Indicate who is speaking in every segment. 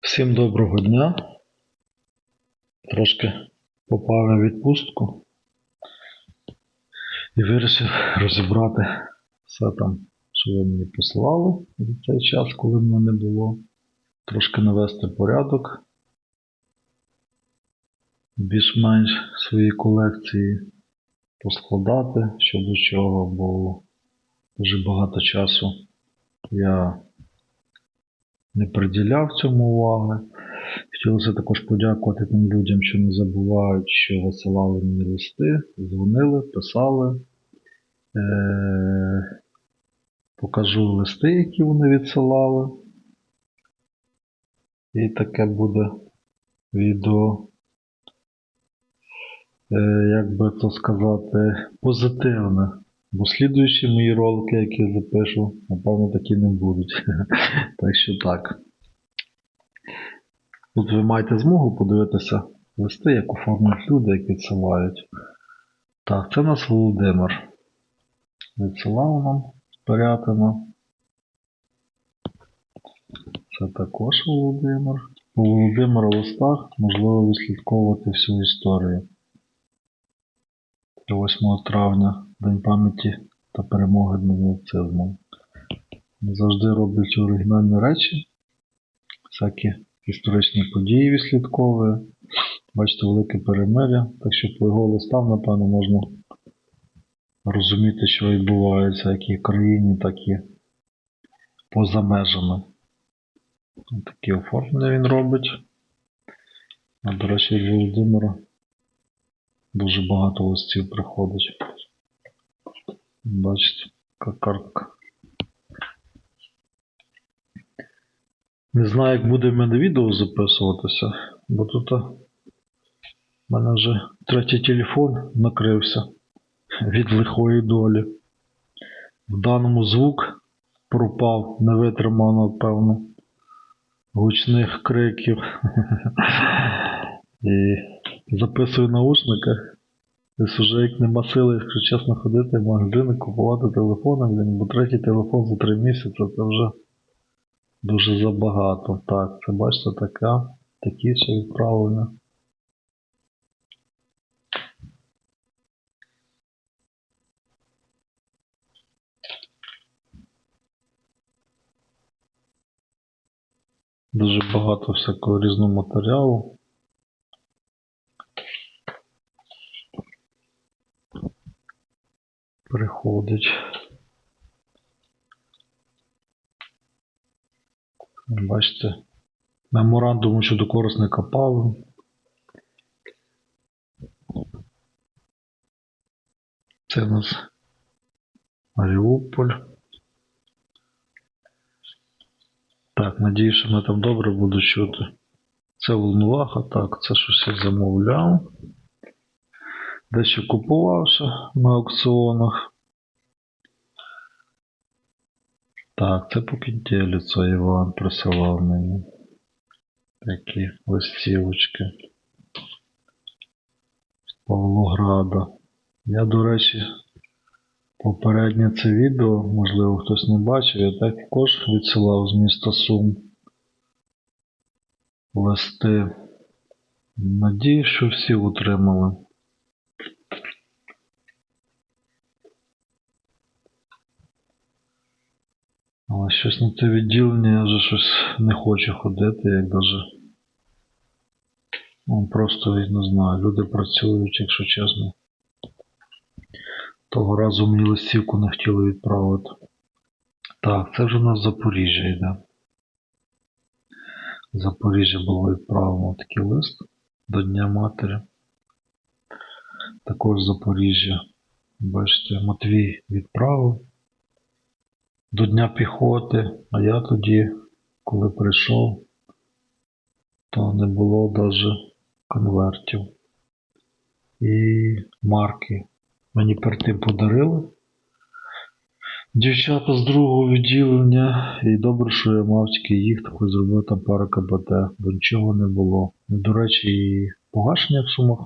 Speaker 1: Всім доброго дня. Трошки попав відпустку і вирішив розібрати все там, що ви мені послали за цей час, коли мене не було. Трошки навести порядок. Більш-менш свої колекції поскладати, що до чого, бо дуже багато часу я не приділяв цьому уваги. Хотілося також подякувати тим людям, що не забувають, що висилали мені листи, дзвонили, писали. Е- покажу листи, які вони відсилали. І таке буде відео, е- як би то сказати, позитивне. Бо слідуючі мої ролики, які я запишу, напевно, такі не будуть. Так що так. Тут ви маєте змогу подивитися листи, як оформлюють люди, як відсилають. Так, це у нас Володимир. Відсилав нам Пирятина. Це також Володимир. У Володимира листах можливо відслідковувати всю історію. 8 травня, День пам'яті та перемоги над нацизмом. Завжди роблять оригінальні речі, всякі історичні події відслідковує. Бачите, велике перемиря, так що по його листам, напевно, можна розуміти, що відбувається як і в країні, так і поза межами. Такі оформлення він робить. А, до речі, Володимира дуже багато листів приходить. Бачите, картка. Не знаю, як буде в мене відео записуватися, бо тут в мене вже третій телефон накрився від лихої долі. В даному звук пропав, не витримав, напевно, гучних криків. І записую в наушниках. Десь уже як нема сили, якщо чесно, ходити в магазини, купувати телефони, бо третій телефон за три місяці це вже дуже забагато. Так, це бачите така, такі ще відправлення. Дуже багато всякого різного матеріалу. Приходить. Бачите, меморандум щодо корисника палива. Це у нас Маріуполь. Так, надію, що мене там добре буду чути. Це Волноваха, так, це щось я замовляв. Дещо купував ще на аукціонах. Так, це покінтєлі, це Іван присилав мені. Такі листівочки. З Павлограда. Я, до речі, попереднє це відео, можливо, хтось не бачив, я також відсилав з міста Сум листи. Надію, що всі отримали. Але щось на те відділення я вже щось не хочу ходити, як даже. Ну, просто не знаю, люди працюють, якщо чесно. Того разу мені листівку не хотіли відправити. Так, це вже у нас Запоріжжя йде. Запоріжжя було відправлено такий лист до Дня Матері. Також Запоріжжя. Бачите, Матвій відправив до Дня піхоти, а я тоді, коли прийшов, то не було навіть конвертів. І марки мені перед тим подарили. Дівчата з другого відділення, і добре, що я мав тільки їх, так зробив там пару КБТ, бо нічого не було. До речі, і погашення в сумах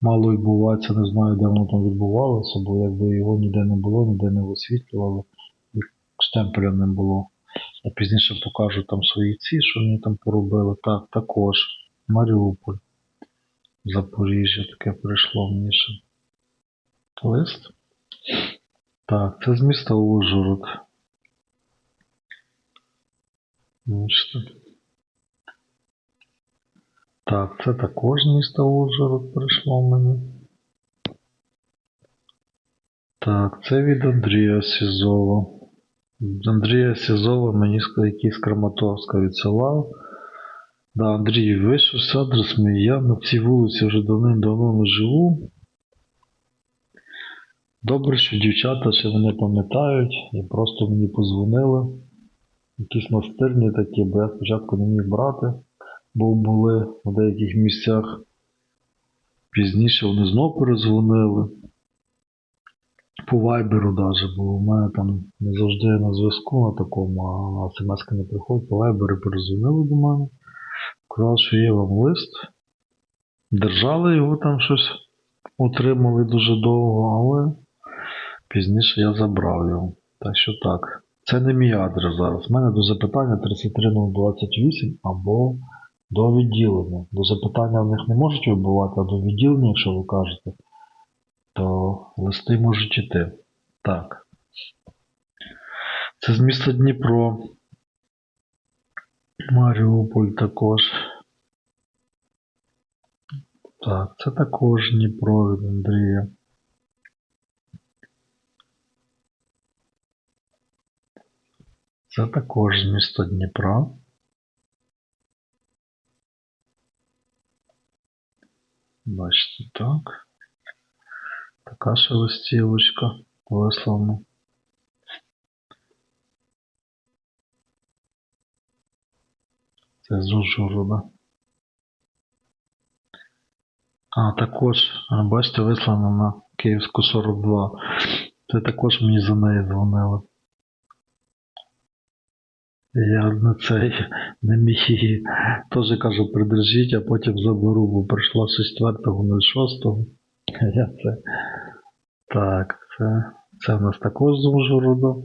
Speaker 1: мало відбувається, не знаю, де воно там відбувалося, бо якби його ніде не було, ніде не висвітлювали, і штемпеля не було. А пізніше покажу там свої ці, що мені там поробили. Так, також. Маріуполь. Запоріжжя таке прийшло мені ще. Лист. Так, це з міста Ужгород. Так, це також з міста Ужгород прийшло мені. Так, це від Андрія Сізова. З Андрія Сізова мені ск- якийсь Краматорська відсилав. Да, Андрій, вийшов з адрес мій. Я на цій вулиці вже давним-давно не живу. Добре, що дівчата ще мене пам'ятають і просто мені позвонили. Якісь настирні такі, бо я спочатку не міг брати, бо були в деяких місцях. Пізніше вони знов перезвонили. По вайберу даже, бо у мене там не завжди на зв'язку на такому, а смс не приходить. По вайберу перезвонили до мене. Казали, що є вам лист. Держали його там щось, утримали дуже довго, але пізніше я забрав його. Так що так. Це не мій адрес зараз. У мене до запитання 33028 або до відділення. До запитання в них не можуть вибивати, а до відділення, якщо ви кажете, то листи можуть іти. Так. Це з міста Дніпро. Маріуполь також. Так, це також Дніпро від Андрія. Це також з міста Дніпра. Бачите, так. Ще листівочка вислана. Це з Ужгорода. А, також, бачите, вислана на Київську 42. Це також мені за неї дзвонили. Я на цей не міг її. Теж кажу, придержіть, а потім заберу, бо прийшла 6.06. Я це. Так, це, це в нас також з Ужгорода.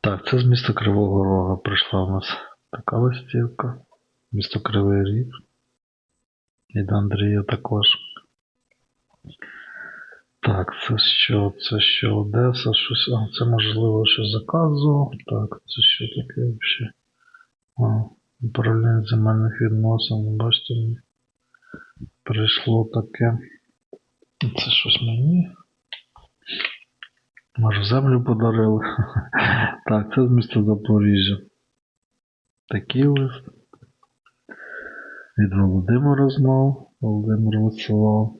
Speaker 1: Так, це з міста Кривого Рога прийшла у нас така листівка. Місто Кривий Ріг. До Андрія також. Так, це що? Це що Одеса, щось. А, це можливо що заказував. Так, це що таке взагалі? Управління земельних відносин. Бачите, прийшло таке. Це щось мені. Може, землю подарили. Так, це з міста Запоріжжя. Такий лист. Від Володимира знов. Володимир висилав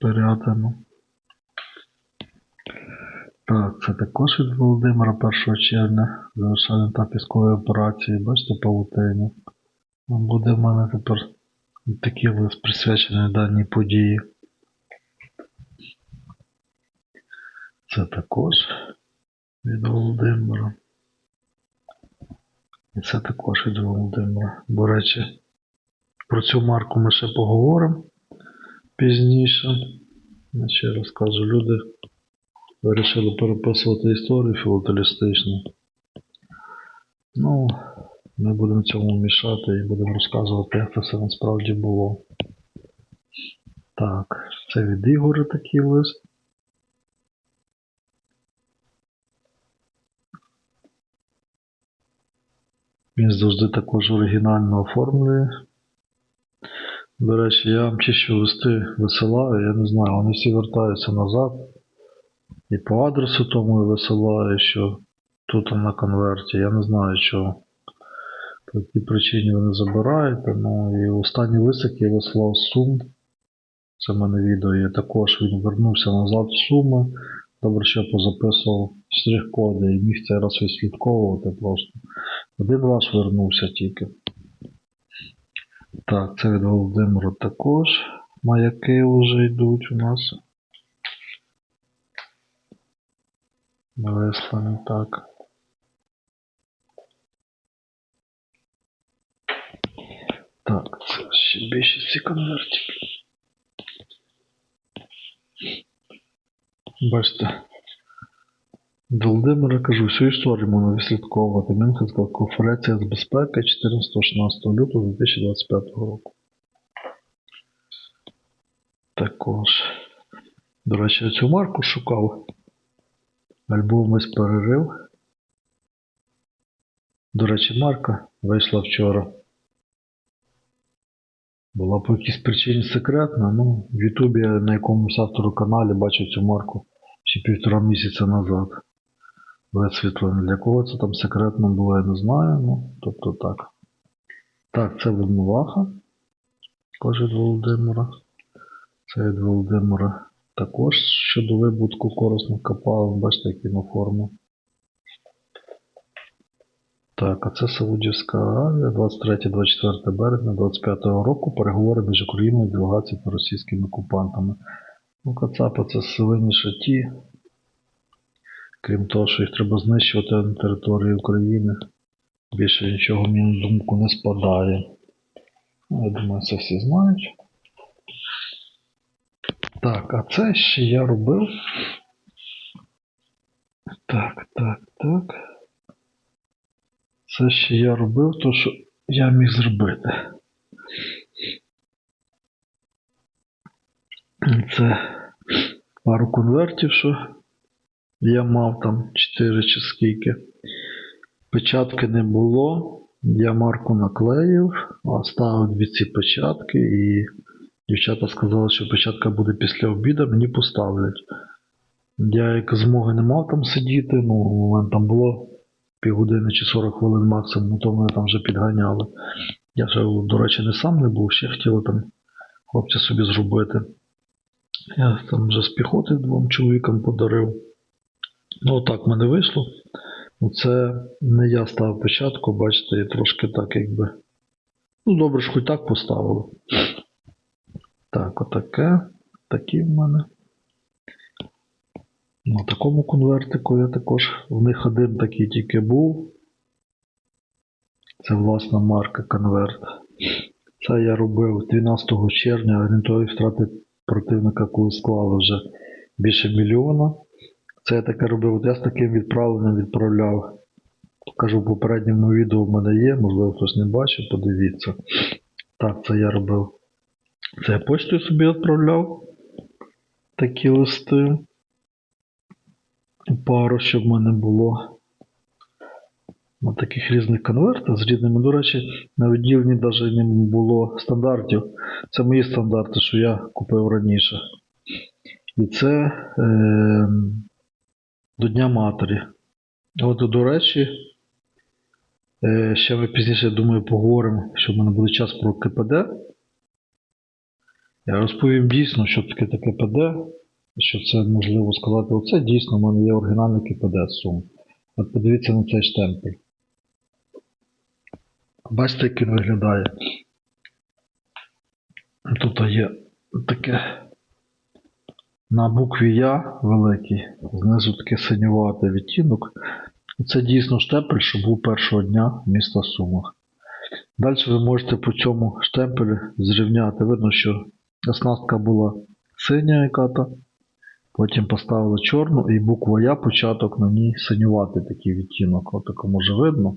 Speaker 1: Пирятину. Так, це також від Володимира 1 червня. Завершальний етап військової операції. Бачите, павутиня. Буде в мене тепер такий лист присвячений даній події. Це також від Володимира. І це також від Володимира. До речі, про цю марку ми ще поговоримо пізніше. Я ще раз кажу, люди вирішили переписувати історію філателістичну. Ну, ми будемо цьому мішати і будемо розказувати, як це все насправді було. Так, це від Ігоря такий лист. Він завжди також оригінально оформлює. До речі, я вам що листи висилаю, я не знаю, вони всі вертаються назад. І по адресу тому я висилаю, що тут на конверті. Я не знаю, що по якій причині ви не забираєте. Ну і останній лист, я вислав Сум. Це в мене відео є. Також він вернувся назад в Суми. Добре, що позаписував штрих-коди і міг цей раз відслідковувати просто. Один раз вернувся тільки. Так, це від Володимира також. Маяки вже йдуть у нас. Вислані, так. Так, це ще більше ці конвертики. Бачите, Володимира кажу, всю історію можна відслідковувати. Мюнхенська конференція з безпеки 14-16 лютого 2025 року. Також. До речі, цю марку шукав. Альбом весь перерив. До речі, марка вийшла вчора. Була по якійсь причині секретна. Ну, в Ютубі на якомусь автору каналі бачив цю марку ще півтора місяця назад. Висвітлено. Для кого це там секретно було, я не знаю. Ну, тобто так. Так, це Волноваха. Каже від Володимира. Це від Володимира. Також щодо вибутку корисних копалин, бачите, які на форму. Так, а це Саудівська Аравія, 23-24 березня 25 року. Переговори між Україною і делегацією та російськими окупантами. Ну, Кацапи це силені шаті. Крім того, що їх треба знищувати на території України. Більше нічого мені на думку не спадає. Ну, я думаю, це всі знають. Так, а це ще я робив. Так, так, так. Це ще я робив, то що я міг зробити. Це пару конвертів, що я мав там 4 чи скільки. Печатки не було. Я марку наклеїв, ставив дві ці печатки і дівчата сказали, що печатка буде після обіду, мені поставлять. Я як змоги не мав там сидіти, ну, у мене там було півгодини чи 40 хвилин максимум, то мене там вже підганяли. Я вже, до речі, не сам не був, ще хотіли там хлопці собі зробити. Я там вже з піхоти двом чоловікам подарив. Ну, отак в мене вийшло. Ну, це не я ставив печатку, бачите, і трошки так якби. Ну, добре ж хоч так поставили. Так, отаке. Такі в мене. На такому конвертику я також. В них один такий тільки був. Це власна марка конверт. Це я робив 12 червня, орієнтові втрати противника, коли склали вже більше мільйона. Це я таке робив. От я з таким відправленням відправляв. Покажу в попередньому відео в мене є, можливо, хтось не бачив, подивіться. Так, це я робив. Це я почтою собі відправляв. Такі листи. Пару, щоб в мене було. На таких різних конвертах з різними. До речі, на відділенні навіть не було стандартів. Це мої стандарти, що я купив раніше. І це е, до Дня Матері. От, до речі, е, ще ми пізніше, я думаю, поговоримо, що в мене буде час про КПД. Я розповім дійсно, що таке таке КПД, що це можливо сказати. Оце дійсно в мене є оригінальний КПД сум. От подивіться на цей штемпель. Бачите, як він виглядає. Тут є таке на букві Я великий, знизу таке синюватий відтінок. Це дійсно штемпель, що був першого дня міста Сумах. Далі ви можете по цьому штемпелю зрівняти. Видно, що оснастка була синя яка-то. Потім поставили чорну і буква Я початок на ній синюватий такий відтінок. Отако може видно.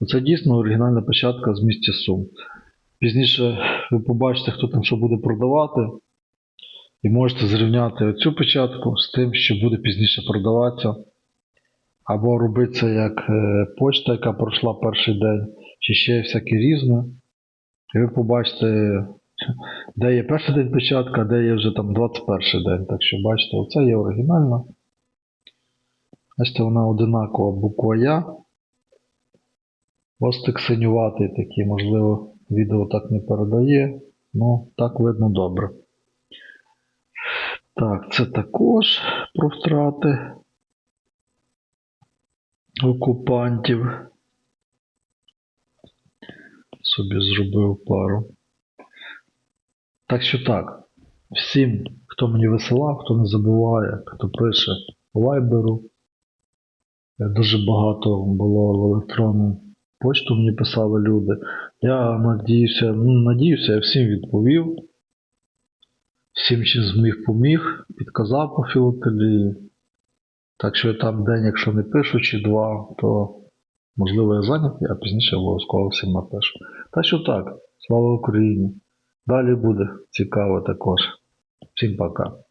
Speaker 1: Оце дійсно оригінальна печатка з місця Сум. Пізніше ви побачите, хто там що буде продавати. І можете зрівняти оцю печатку з тим, що буде пізніше продаватися. Або робити це як е, почта, яка пройшла перший день, чи ще всяке різне. І ви побачите, де є перший день печатка, де є вже там 21 день. Так що бачите, оце є оригінальна. Бачите, вона одинакова буква Я. Остик синюватий такий, можливо, відео так не передає. Ну, так видно добре. Так, це також про втрати окупантів. Собі зробив пару. Так що так, всім, хто мені висилав, хто не забуває, хто пише вайберу. Е, Дуже багато було в електронну почту мені писали люди. Я надіюся, ну, надіюся, я всім відповів. Всім чим зміг поміг, підказав по філателії. Так що там день, якщо не пишу, чи два, то можливо я зайнятий, а пізніше обов'язково всім напишу. Та що так, слава Україні! Далі буде цікаво також. Всім пока.